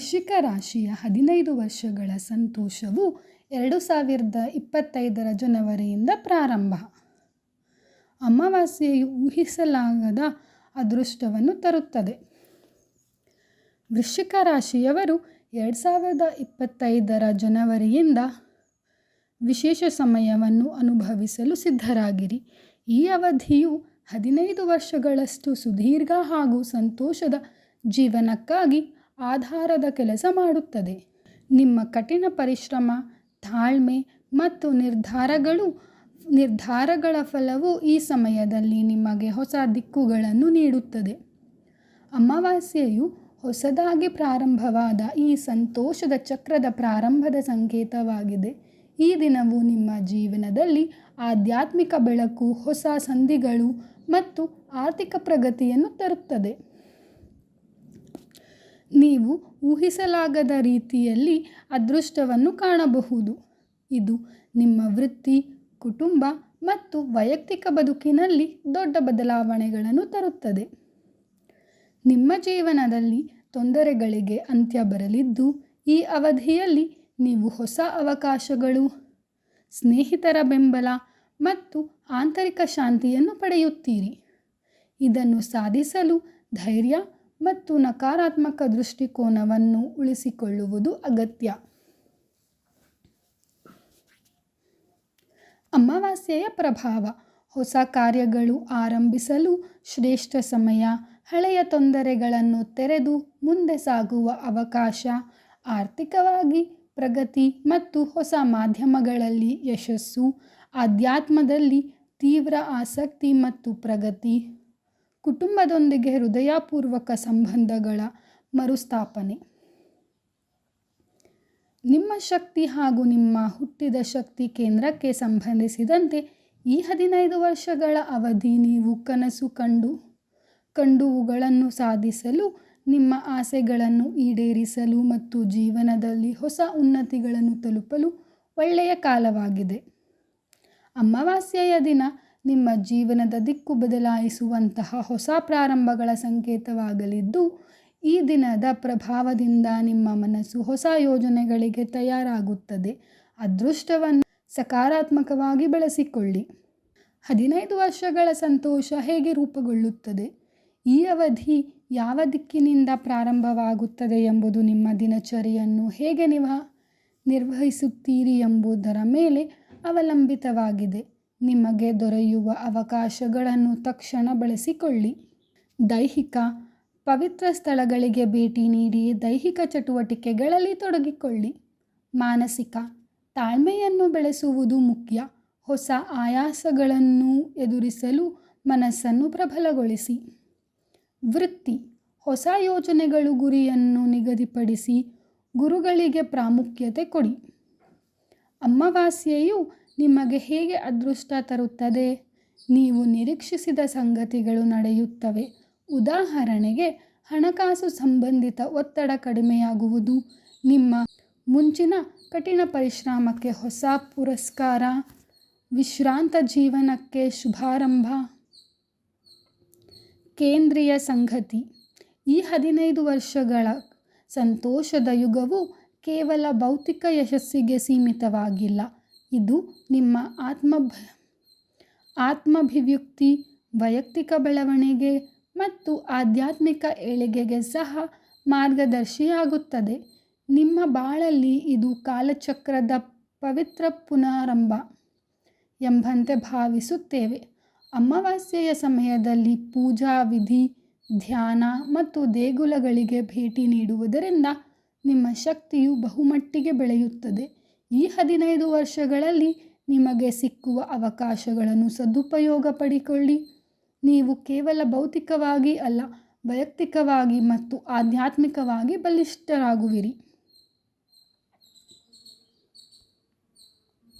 ವೃಶ್ಚಿಕ ರಾಶಿಯ ಹದಿನೈದು ವರ್ಷಗಳ ಸಂತೋಷವು ಎರಡು ಸಾವಿರದ ಇಪ್ಪತ್ತೈದರ ಜನವರಿಯಿಂದ ಪ್ರಾರಂಭ. ಅಮಾವಾಸ್ಯೆಯು ಊಹಿಸಲಾಗದ ಅದೃಷ್ಟವನ್ನು ತರುತ್ತದೆ. ವೃಶ್ಚಿಕ ರಾಶಿಯವರು ಎರಡು ಸಾವಿರದ ಇಪ್ಪತ್ತೈದರ ಜನವರಿಯಿಂದ ವಿಶೇಷ ಸಮಯವನ್ನು ಅನುಭವಿಸಲು ಸಿದ್ಧರಾಗಿರಿ. ಈ ಅವಧಿಯು ಹದಿನೈದು ವರ್ಷಗಳಷ್ಟು ಸುದೀರ್ಘ ಹಾಗೂ ಸಂತೋಷದ ಜೀವನಕ್ಕಾಗಿ ಆಧಾರದ ಕೆಲಸ ಮಾಡುತ್ತದೆ. ನಿಮ್ಮ ಕಠಿಣ ಪರಿಶ್ರಮ, ತಾಳ್ಮೆ ಮತ್ತು ನಿರ್ಧಾರಗಳು, ನಿರ್ಧಾರಗಳ ಫಲವು ಈ ಸಮಯದಲ್ಲಿ ನಿಮಗೆ ಹೊಸ ದಿಕ್ಕುಗಳನ್ನು ನೀಡುತ್ತದೆ. ಅಮಾವಾಸ್ಯೆಯು ಹೊಸದಾಗಿ ಪ್ರಾರಂಭವಾದ ಈ ಸಂತೋಷದ ಚಕ್ರದ ಪ್ರಾರಂಭದ ಸಂಕೇತವಾಗಿದೆ. ಈ ದಿನವು ನಿಮ್ಮ ಜೀವನದಲ್ಲಿ ಆಧ್ಯಾತ್ಮಿಕ ಬೆಳಕು, ಹೊಸ ಸಂಧಿಗಳು ಮತ್ತು ಆರ್ಥಿಕ ಪ್ರಗತಿಯನ್ನು ತರುತ್ತದೆ. ನೀವು ಊಹಿಸಲಾಗದ ರೀತಿಯಲ್ಲಿ ಅದೃಷ್ಟವನ್ನು ಕಾಣಬಹುದು. ಇದು ನಿಮ್ಮ ವೃತ್ತಿ, ಕುಟುಂಬ ಮತ್ತು ವೈಯಕ್ತಿಕ ಬದುಕಿನಲ್ಲಿ ದೊಡ್ಡ ಬದಲಾವಣೆಗಳನ್ನು ತರುತ್ತದೆ. ನಿಮ್ಮ ಜೀವನದಲ್ಲಿ ತೊಂದರೆಗಳಿಗೆ ಅಂತ್ಯ ಬರಲಿದ್ದು, ಈ ಅವಧಿಯಲ್ಲಿ ನೀವು ಹೊಸ ಅವಕಾಶಗಳು, ಸ್ನೇಹಿತರ ಬೆಂಬಲ ಮತ್ತು ಆಂತರಿಕ ಶಾಂತಿಯನ್ನು ಪಡೆಯುತ್ತೀರಿ. ಇದನ್ನು ಸಾಧಿಸಲು ಧೈರ್ಯ ಮತ್ತು ನಕಾರಾತ್ಮಕ ದೃಷ್ಟಿಕೋನವನ್ನು ಉಳಿಸಿಕೊಳ್ಳುವುದು ಅಗತ್ಯ. ಅಮಾವಾಸ್ಯೆಯ ಪ್ರಭಾವ. ಹೊಸ ಕಾರ್ಯಗಳು ಆರಂಭಿಸಲು ಶ್ರೇಷ್ಠ ಸಮಯ. ಹಳೆಯ ತೊಂದರೆಗಳನ್ನು ತೆರೆದು ಮುಂದೆ ಸಾಗುವ ಅವಕಾಶ. ಆರ್ಥಿಕವಾಗಿ ಪ್ರಗತಿ ಮತ್ತು ಹೊಸ ಮಾಧ್ಯಮಗಳಲ್ಲಿ ಯಶಸ್ಸು. ಆಧ್ಯಾತ್ಮದಲ್ಲಿ ತೀವ್ರ ಆಸಕ್ತಿ ಮತ್ತು ಪ್ರಗತಿ. ಕುಟುಂಬದೊಂದಿಗೆ ಹೃದಯಪೂರ್ವಕ ಸಂಬಂಧಗಳ ಮರುಸ್ಥಾಪನೆ. ನಿಮ್ಮ ಶಕ್ತಿ ಹಾಗೂ ನಿಮ್ಮ ಹುಟ್ಟಿದ ಶಕ್ತಿ ಕೇಂದ್ರಕ್ಕೆ ಸಂಬಂಧಿಸಿದಂತೆ ಈ ಹದಿನೈದು ವರ್ಷಗಳ ಅವಧಿ ನೀವು ಕನಸು ಕಂಡು, ಕಂಡುವುಗಳನ್ನು ಸಾಧಿಸಲು, ನಿಮ್ಮ ಆಸೆಗಳನ್ನು ಈಡೇರಿಸಲು ಮತ್ತು ಜೀವನದಲ್ಲಿ ಹೊಸ ಉನ್ನತಿಗಳನ್ನು ತಲುಪಲು ಒಳ್ಳೆಯ ಕಾಲವಾಗಿದೆ. ಅಮಾವಾಸ್ಯೆಯ ದಿನ ನಿಮ್ಮ ಜೀವನದ ದಿಕ್ಕು ಬದಲಾಯಿಸುವಂತಹ ಹೊಸ ಪ್ರಾರಂಭಗಳ ಸಂಕೇತವಾಗಲಿದ್ದು, ಈ ದಿನದ ಪ್ರಭಾವದಿಂದ ನಿಮ್ಮ ಮನಸ್ಸು ಹೊಸ ಯೋಜನೆಗಳಿಗೆ ತಯಾರಾಗುತ್ತದೆ. ಅದೃಷ್ಟವನ್ನು ಸಕಾರಾತ್ಮಕವಾಗಿ ಬಳಸಿಕೊಳ್ಳಿ. ಹದಿನೈದು ವರ್ಷಗಳ ಸಂತೋಷ ಹೇಗೆ ರೂಪುಗೊಳ್ಳುತ್ತದೆ? ಈ ಅವಧಿ ಯಾವ ದಿಕ್ಕಿನಿಂದ ಪ್ರಾರಂಭವಾಗುತ್ತದೆ ಎಂಬುದು ನಿಮ್ಮ ದಿನಚರಿಯನ್ನು ಹೇಗೆ ನಿವ ನಿರ್ವಹಿಸುತ್ತೀರಿ ಎಂಬುದರ ಮೇಲೆ ಅವಲಂಬಿತವಾಗಿದೆ. ನಿಮಗೆ ದೊರೆಯುವ ಅವಕಾಶಗಳನ್ನು ತಕ್ಷಣ ಬಳಸಿಕೊಳ್ಳಿ. ದೈಹಿಕ, ಪವಿತ್ರ ಸ್ಥಳಗಳಿಗೆ ಭೇಟಿ ನೀಡಿ ದೈಹಿಕ ಚಟುವಟಿಕೆಗಳಲ್ಲಿ ತೊಡಗಿಕೊಳ್ಳಿ. ಮಾನಸಿಕ, ತಾಳ್ಮೆಯನ್ನು ಬೆಳೆಸುವುದು ಮುಖ್ಯ. ಹೊಸ ಆಯಾಸಗಳನ್ನು ಎದುರಿಸಲು ಮನಸ್ಸನ್ನು ಪ್ರಬಲಗೊಳಿಸಿ. ವೃತ್ತಿ, ಹೊಸ ಯೋಜನೆಗಳು ಗುರಿಯನ್ನು ನಿಗದಿಪಡಿಸಿ ಗುರುಗಳಿಗೆ ಪ್ರಾಮುಖ್ಯತೆ ಕೊಡಿ. ಅಮಾವಾಸ್ಯೆಯು ನಿಮಗೆ ಹೇಗೆ ಅದೃಷ್ಟ ತರುತ್ತದೆ? ನೀವು ನಿರೀಕ್ಷಿಸಿದ ಸಂಗತಿಗಳು ನಡೆಯುತ್ತವೆ. ಉದಾಹರಣೆಗೆ, ಹಣಕಾಸು ಸಂಬಂಧಿತ ಒತ್ತಡ ಕಡಿಮೆಯಾಗುವುದು. ನಿಮ್ಮ ಮುಂಚಿನ ಕಠಿಣ ಪರಿಶ್ರಮಕ್ಕೆ ಹೊಸ ಪುರಸ್ಕಾರ. ವಿಶ್ರಾಂತ ಜೀವನಕ್ಕೆ ಶುಭಾರಂಭ. ಕೇಂದ್ರೀಯ ಸಂಗತಿ. ಈ ಹದಿನೈದು ವರ್ಷಗಳ ಸಂತೋಷದ ಯುಗವು ಕೇವಲ ಭೌತಿಕ ಯಶಸ್ಸಿಗೆ ಸೀಮಿತವಾಗಿಲ್ಲ. ಇದು ನಿಮ್ಮ ಆತ್ಮ ಆತ್ಮಾಭಿವ್ಯಕ್ತಿ, ವೈಯಕ್ತಿಕ ಬೆಳವಣಿಗೆ ಮತ್ತು ಆಧ್ಯಾತ್ಮಿಕ ಏಳಿಗೆಗೆ ಸಹ ಮಾರ್ಗದರ್ಶಿಯಾಗುತ್ತದೆ. ನಿಮ್ಮ ಬಾಳಲ್ಲಿ ಇದು ಕಾಲಚಕ್ರದ ಪವಿತ್ರ ಪುನಾರಂಭ ಎಂಬಂತೆ ಭಾವಿಸುತ್ತೇವೆ. ಅಮಾವಾಸ್ಯೆಯ ಸಮಯದಲ್ಲಿ ಪೂಜಾ, ವಿಧಿ, ಧ್ಯಾನ ಮತ್ತು ದೇಗುಲಗಳಿಗೆ ಭೇಟಿ ನೀಡುವುದರಿಂದ ನಿಮ್ಮ ಶಕ್ತಿಯು ಬಹುಮಟ್ಟಿಗೆ ಬೆಳೆಯುತ್ತದೆ. ಈ ಹದಿನೈದು ವರ್ಷಗಳಲ್ಲಿ ನಿಮಗೆ ಸಿಕ್ಕುವ ಅವಕಾಶಗಳನ್ನು ಸದುಪಯೋಗ ಪಡಿಕೊಳ್ಳಿ. ನೀವು ಕೇವಲ ಭೌತಿಕವಾಗಿ ಅಲ್ಲ, ವೈಯಕ್ತಿಕವಾಗಿ ಮತ್ತು ಆಧ್ಯಾತ್ಮಿಕವಾಗಿ ಬಲಿಷ್ಠರಾಗುವಿರಿ.